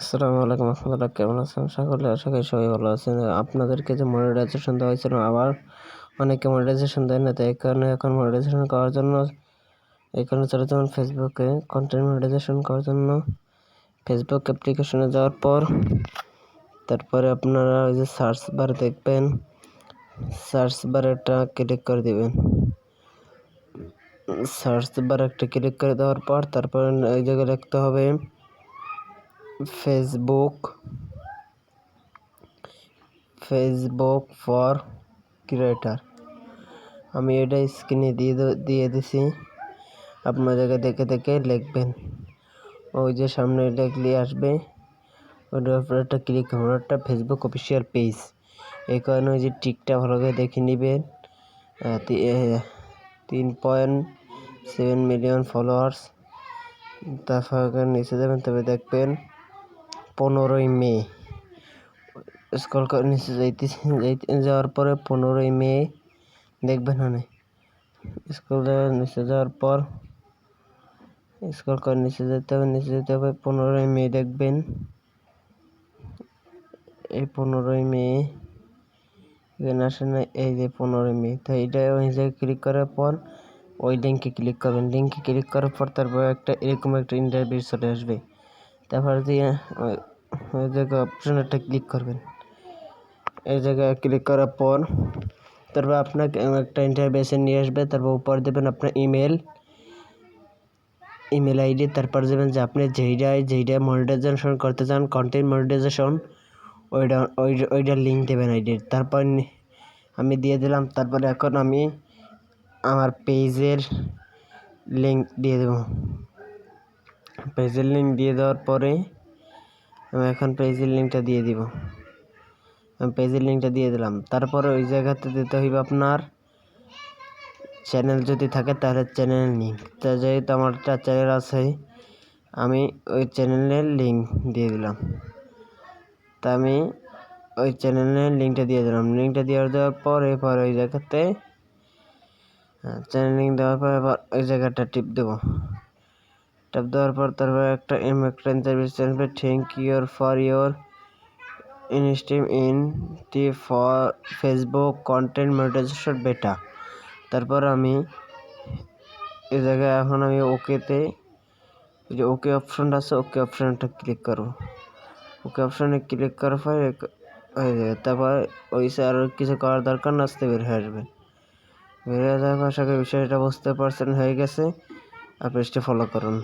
আসসালামু আলাইকুম রহমতুল্লাহ, কেমন আছেন? সকলে আশা করি সবাই ভালো আছেন। আপনাদেরকে যে মনিটাইজেশন দেওয়া হয়েছিল, আবার অনেকে মনিটাইজেশন দেয় না তাই কারণে এখন মনিটাইজেশন করার জন্য এখানে চলে যাবেন ফেসবুকে কন্টেন্ট মনিটাইজেশন করার জন্য। ফেসবুক অ্যাপ্লিকেশনে যাওয়ার পর, তারপরে আপনারা ওই যে সার্চ বার দেখবেন সার্চ বার একটা ক্লিক করে দিবেন। সার্চ বার একটা ক্লিক করে দেওয়ার পর, তারপরে ওই জায়গায় লিখতে হবে ফেসবুক ফেসবুক ফর ক্রিয়েটার আমি এটা স্ক্রিনে দিয়ে দিয়ে দিছি। জায়গায় দেখে দেখে লিখবেন। ওই যে সামনে লিখলে আসবে। ওটার উপরে একটা ক্লিক করবেন একটা ফেসবুক অফিসিয়াল পেজ এই কারণে ওই যে টিকটা ভালো করে দেখে নেবেন। তিন পয়েন্ট সেভেন মিলিয়ন ফলোয়ার্স তারপর নিচে যাবেন, তবে দেখবেন পনেরোই মে। স্কল নিচে যাইতেছি যাওয়ার পরে পনেরোই মে দেখবেন মানে স্কুল নিচে যাওয়ার পর স্কুল করে নিচে যেতে হবে নিচে যেতে হবে। পনেরোই মে দেখবেন। এই পনেরোই মে এখানে আসে না, এই যে পনেরোই মে। তো এটা ওই জায়গায় ক্লিক করার পর ওই লিঙ্কে ক্লিক করবেন। লিঙ্কে ক্লিক করার পর তারপর একটা এরকম একটা ইন্টারভিউ চলে আসবে। তারপর দিয়ে ওই জায়গায় অপশন একটা ক্লিক করবেন। এই জায়গায় ক্লিক করার পর তারপর আপনাকে একটা ইন্টারভেসে নিয়ে আসবে, তারপর উপর দেবেন আপনার ইমেল ইমেল আইডি তারপর দেবেন যে আপনি যেইটাই যেইটা মনিটাইজেশন করতে চান কন্টেন্ট মনিটাইজেশন ওইটা, ওই, ওইটার লিঙ্ক দেবেন আইডির তারপর আমি দিয়ে দিলাম, তারপরে এখন আমি আমার পেজের লিঙ্ক দিয়ে দেবো। পেজের লিঙ্ক দিয়ে দেওয়ার পরে আমি এখন পেজের লিঙ্কটা দিয়ে দিব। আমি পেজের লিঙ্কটা দিয়ে দিলাম। তারপরে ওই জায়গাতে দিতে হইবে আপনার চ্যানেল যদি থাকে তাহলে চ্যানেল লিঙ্ক তা যেহেতু আমার একটা চ্যানেল আছে, আমি ওই চ্যানেলের লিঙ্ক দিয়ে দিলাম। তা আমি ওই চ্যানেলের লিঙ্কটা দিয়ে দিলাম। লিঙ্কটা দিয়ে দেওয়ার পর এরপর ওই জায়গাতে চ্যানেল লিঙ্ক দেওয়ার পর এবার ওই জায়গাটা টিপ দেবো। ট্যাপ দেওয়ার পর তারপর একটা এম একটা ইন্টারভিউ আসবে থ্যাংক ইউর ফর ইউর ইনস্টিম ইন টি ফর ফেসবুক কন্টেন্ট মনিটাইজেশন বেটা তারপর আমি এ জায়গায় এখন আমি ওকেতে যে ওকে অপশনটা আছে ওকে অপশনটা ক্লিক করব। ওকে অপশনে ক্লিক করার পর হয়ে যাবে। তারপর ওই আর কিছু করার দরকার না, আসতে বের হয়ে আসবে বের হয়ে যাওয়ার পর করি বিষয়টা বুঝতে পারছেন, হয়ে গেছে। আর পেজটি ফলো করুন।